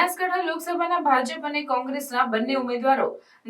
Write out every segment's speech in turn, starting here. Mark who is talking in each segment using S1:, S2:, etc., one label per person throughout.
S1: બનાસકાંઠા લોકસભાના ભાજપ અને કોંગ્રેસના બંને ઉમેદવારો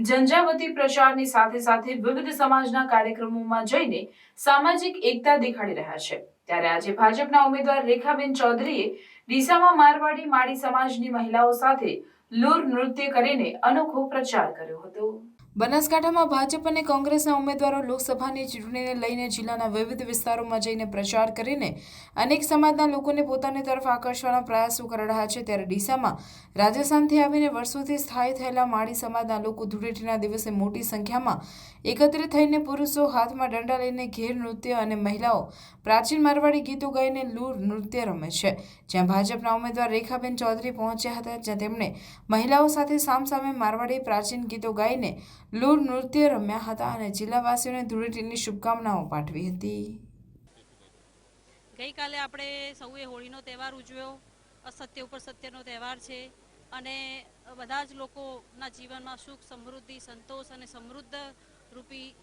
S1: ઝંઝાવતી પ્રચારની સાથે સાથે વિવિધ સમાજના કાર્યક્રમોમાં જઈને સામાજિક એકતા દેખાડી રહ્યા છે. ત્યારે આજે ભાજપના ઉમેદવાર રેખાબેન ચૌધરીએ ડીસામાં મારવાડી માળી સમાજની મહિલાઓ સાથે લૂર નૃત્ય કરીને અનોખો પ્રચાર કર્યો હતો. બનાસકાંઠામાં ભાજપ અને કોંગ્રેસના ઉમેદવારો લોકસભાની ચૂંટણીને લઈને જિલ્લાના વિવિધ વિસ્તારોમાં જઈને પ્રચાર કરીને અનેક સમાજના લોકોને પોતાની તરફ આકર્ષવાના પ્રયાસો કરી રહ્યા છે. ત્યારે ડીસામાં રાજસ્થાનથી આવીને વર્ષોથી સ્થાયી થયેલા માળી સમાજના લોકો ધૂળેટીના દિવસે મોટી સંખ્યામાં એકત્રિત થઈને પુરુષો હાથમાં દંડા લઈને ઘેર નૃત્ય અને મહિલાઓ પ્રાચીન મારવાડી ગીતો ગાઈને લૂર નૃત્ય રમે છે. જ્યાં ભાજપના ઉમેદવાર રેખાબેન ચૌધરી પહોંચ્યા હતા, જ્યાં તેમણે મહિલાઓ સાથે સામસામે મારવાડી પ્રાચીન ગીતો ગાઈને લૂર નૃત્ય રમ્યા હતા અને જિલ્લાવાસીઓને ધૂળેટીની શુભકામનાઓ પાઠવી હતી.
S2: ગઈકાલે આપણે સૌએ હોળીનો તહેવાર ઉજવ્યો. અસત્ય ઉપર સત્યનો તહેવાર છે અને બધા જ લોકોના જીવનમાં સુખ, સમૃદ્ધિ, સંતોષ અને સમૃદ્ધ રૂપી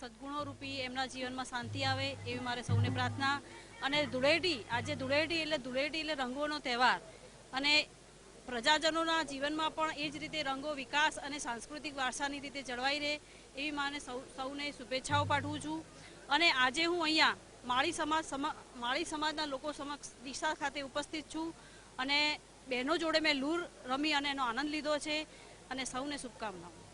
S2: સદગુણો રૂપી એમના જીવનમાં શાંતિ આવે એવી મારે સૌને પ્રાર્થના. અને ધૂળેટી, આજે ધૂળેટી એટલે ધૂળેટી એટલે રંગોનો તહેવાર. અને પ્રજાજનોના જીવનમાં પણ એ જ રીતે રંગો, વિકાસ અને સાંસ્કૃતિક વારસાની રીતે જળવાઈ રહે એવી માને સૌ, સૌને શુભેચ્છાઓ પાઠવું છું. અને આજે હું અહીંયા માળી સમાજ માળી સમાજના લોકો સમક્ષ દિશા ખાતે ઉપસ્થિત છું અને બહેનો જોડે મેં લૂર રમી અને એનો આનંદ લીધો છે. અને સૌને શુભકામનાઓ.